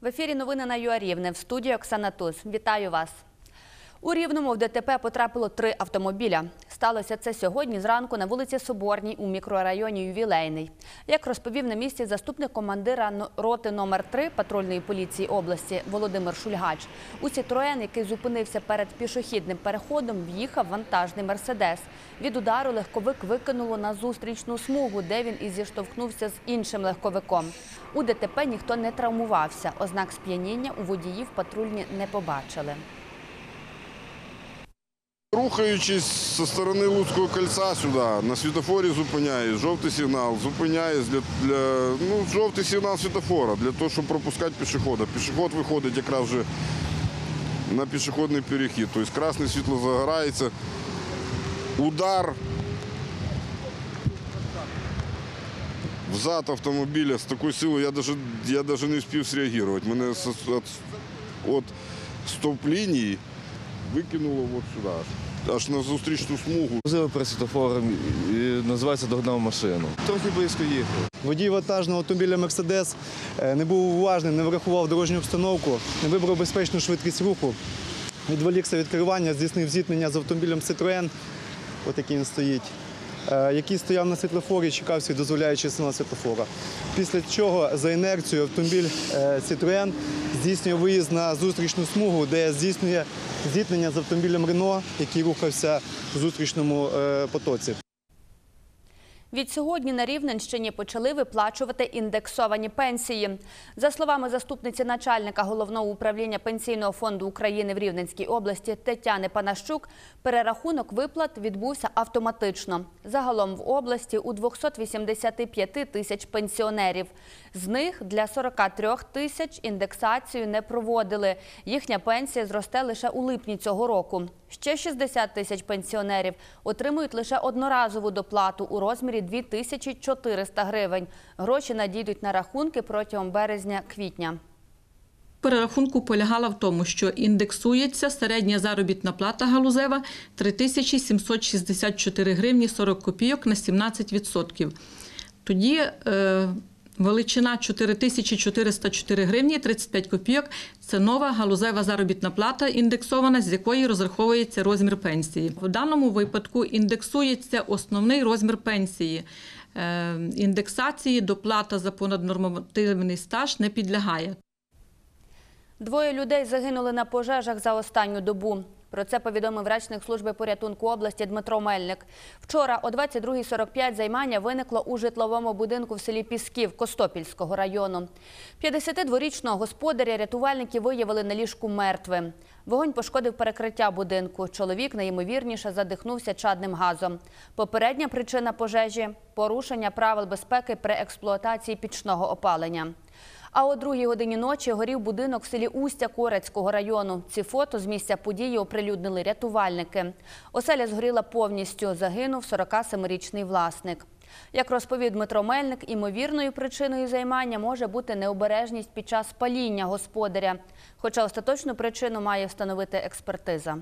В ефірі новини на ЮА Рівне в студії Оксана Туз. Вітаю вас. У Рівному в ДТП потрапило три автомобіля. Сталося це сьогодні зранку на вулиці Соборній у мікрорайоні Ювілейний. Як розповів на місці заступник командира роти номер 3 патрульної поліції області Володимир Шульгач, у Сітроен, який зупинився перед пішохідним переходом, в'їхав вантажний мерседес. Від удару легковик викинуло на зустрічну смугу, де він і зіштовхнувся з іншим легковиком. У ДТП ніхто не травмувався. Ознак сп'яніння у водіїв патрульні не побачили. Рухаючись зі сторони Луцького кольця сюди, на світофорі зупиняюсь, жовтий сигнал, зупиняюсь для, для ну, жовтий сигнал світофора для того, щоб пропускати пішохода. Пішоход виходить якраз вже на пішохідний перехід. Тобто красне світло загорається. Удар взад автомобіля з такою силою я навіть, я не встиг зреагувати. Мене от стоп-лінії викинуло от сюди аж. Аж на зустрічну смугу. Возили перед світофором і називається догнав машину. Трохи близько їхав. Водій вантажного автомобіля Мерседес е, не був уважним, не врахував дорожню обстановку, не вибрав безпечну швидкість руху, відволікся від керування, здійснив зіткнення з автомобілем Citroën, Ось який він стоїть, який стояв на світлофорі, чекав свій дозволяючий сигнал світлофора. Після чого за інерцією автомобіль е, здійснює виїзд на зустрічну смугу, де здійснює зіткнення з автомобілем Рено, який рухався в зустрічному е, потоці. Від сьогодні на Рівненщині почали виплачувати індексовані пенсії. За словами заступниці начальника головного управління пенсійного фонду України в Рівненській області Тетяни Панащук, перерахунок виплат відбувся автоматично. Загалом в області у 285 тисяч пенсіонерів. З них для 43 тисяч індексацію не проводили. Їхня пенсія зросте лише у липні цього року. Ще 60 тисяч пенсіонерів отримують лише одноразову доплату у розмірі 2400 гривень. Гроші надійдуть на рахунки протягом березня-квітня. Перерахунку полягала в тому, що індексується середня заробітна плата галузева 3764 гривні 40 копійок на 17%. Тоді е, величина 4404 гривні 35 копійок – це нова галузева заробітна плата, індексована, з якої розраховується розмір пенсії. В даному випадку індексується основний розмір пенсії. Е, індексації доплата за понаднормативний стаж не підлягає. Двоє людей загинули на пожежах за останню добу. Про це повідомив речник служби порятунку області Дмитро Мельник. Вчора о 22.45 займання виникло у житловому будинку в селі Пісків Костопільського району. 52-річного господаря рятувальники виявили на ліжку мертвим. Вогонь пошкодив перекриття будинку. Чоловік найімовірніше задихнувся чадним газом. Попередня причина пожежі порушення правил безпеки при експлуатації пічного опалення. А о другій годині ночі горів будинок в селі Устя Корецького району. Ці фото з місця події оприлюднили рятувальники. Оселя згоріла повністю. Загинув 47-річний власник. Як розповів Дмитро Мельник, імовірною причиною займання може бути необережність під час паління господаря. Хоча остаточну причину має встановити експертиза.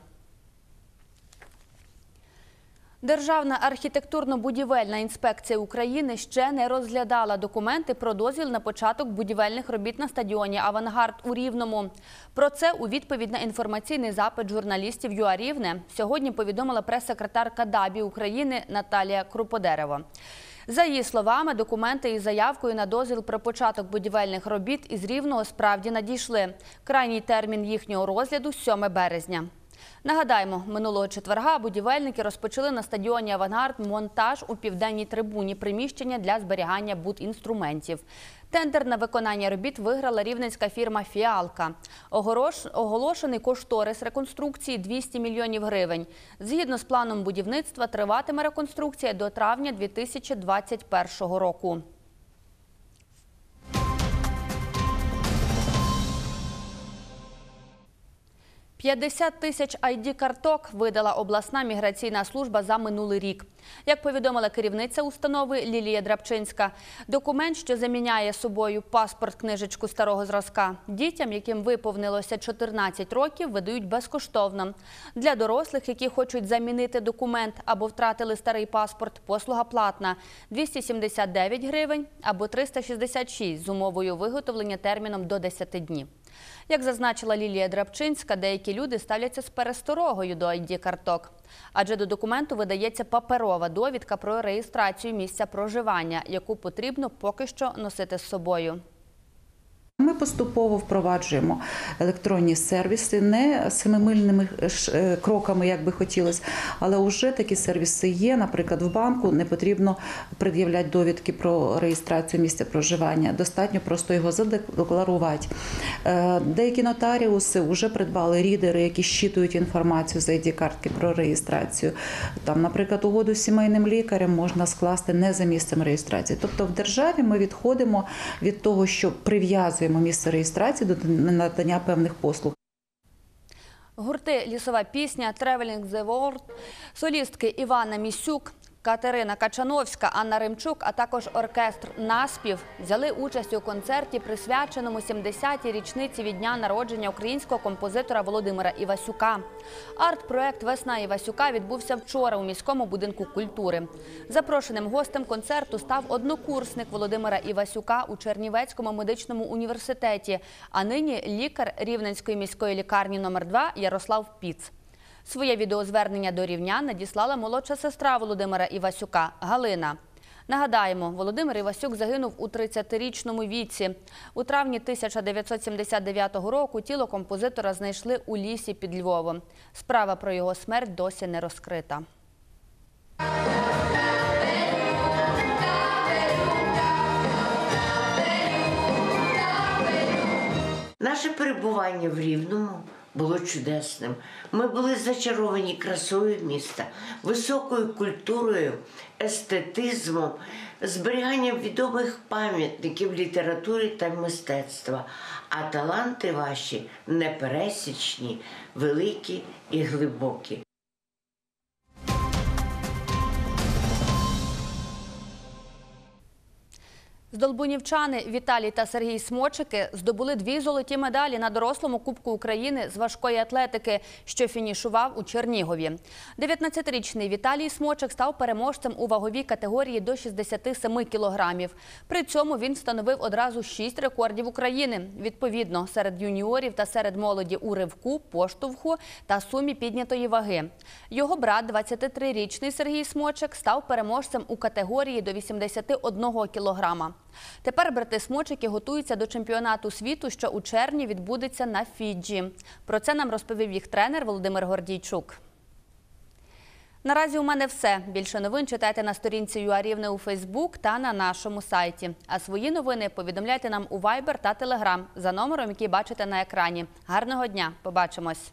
Державна архітектурно-будівельна інспекція України ще не розглядала документи про дозвіл на початок будівельних робіт на стадіоні Авангард у Рівному. Про це у відповідь на інформаційний запит журналістів ЮА Рівне сьогодні повідомила прес-секретарка ДАБІ України Наталія Круподерева. За її словами, документи із заявкою на дозвіл про початок будівельних робіт із Рівного справді надійшли. Крайній термін їхнього розгляду 7 березня. Нагадаємо, минулого четверга будівельники розпочали на стадіоні Авангард монтаж у південній трибуні приміщення для зберігання будінструментів. Тендер на виконання робіт виграла рівненська фірма Фіалка. Оголошений кошторис реконструкції 200 мільйонів гривень. Згідно з планом будівництва, триватиме реконструкція до травня 2021 року. 50 тисяч ID-карток видала обласна міграційна служба за минулий рік. Як повідомила керівниця установи Лілія Драбчинська, документ, що заміняє собою паспорт-книжечку старого зразка, дітям, яким виповнилося 14 років, видають безкоштовно. Для дорослих, які хочуть замінити документ або втратили старий паспорт, послуга платна – 279 гривень або 366 з умовою виготовлення терміном до 10 днів. Як зазначила Лілія Драбчинська, деякі люди ставляться з пересторогою до ID-карток. Адже до документу видається паперова довідка про реєстрацію місця проживання, яку потрібно поки що носити з собою. Ми поступово впроваджуємо електронні сервіси не семимильними ж, е, кроками, як би хотілося, але вже такі сервіси є. Наприклад, в банку не потрібно пред'являти довідки про реєстрацію місця проживання. Достатньо просто його задекларувати. Е, Деякі нотаріуси вже придбали рідери, які щитують інформацію з id картки про реєстрацію. Там, наприклад, угоду з сімейним лікарем можна скласти не за місцем реєстрації. Тобто в державі ми відходимо від того, що прив'язуємо місце реєстрації до надання певних послуг. Гурти Лісова пісня, Traveling the World, солістки Івана Місюк, Катерина Качановська, Анна Римчук, а також оркестр Наспів взяли участь у концерті, присвяченому 70-й річниці від дня народження українського композитора Володимира Івасюка. Арт-проект Весна Івасюка відбувся вчора у міському будинку культури. Запрошеним гостем концерту став однокурсник Володимира Івасюка у Чернівецькому медичному університеті, а нині лікар Рівненської міської лікарні номер 2 Ярослав Піц. Своє відеозвернення до рівнян надіслала молодша сестра Володимира Івасюка Галина. Нагадаємо, Володимир Івасюк загинув у 30-річному віці. У травні 1979 року тіло композитора знайшли у лісі під Львовом. Справа про його смерть досі не розкрита. Наше перебування в Рівному було чудесним. Ми були зачаровані красою міста, високою культурою, естетизмом, зберіганням відомих пам'ятників літератури та мистецтва. А таланти ваші непересічні, великі і глибокі. Здолбунівчани Віталій та Сергій Смочики здобули дві золоті медалі на дорослому Кубку України з важкої атлетики, що фінішував у Чернігові. 19-річний Віталій Смочик став переможцем у ваговій категорії до 67 кілограмів. При цьому він встановив одразу шість рекордів України. Відповідно, серед юніорів та серед молоді у ривку, поштовху та сумі піднятої ваги. Його брат, 23-річний Сергій Смочик, став переможцем у категорії до 81 кілограма. Тепер брати Смочики готуються до чемпіонату світу, що у червні відбудеться на Фіджі. Про це нам розповів їх тренер Володимир Гордійчук. Наразі у мене все. Більше новин читайте на сторінці ЮАРівне у Фейсбук та на нашому сайті. А свої новини повідомляйте нам у Viber та Telegram за номером, який бачите на екрані. Гарного дня! Побачимось!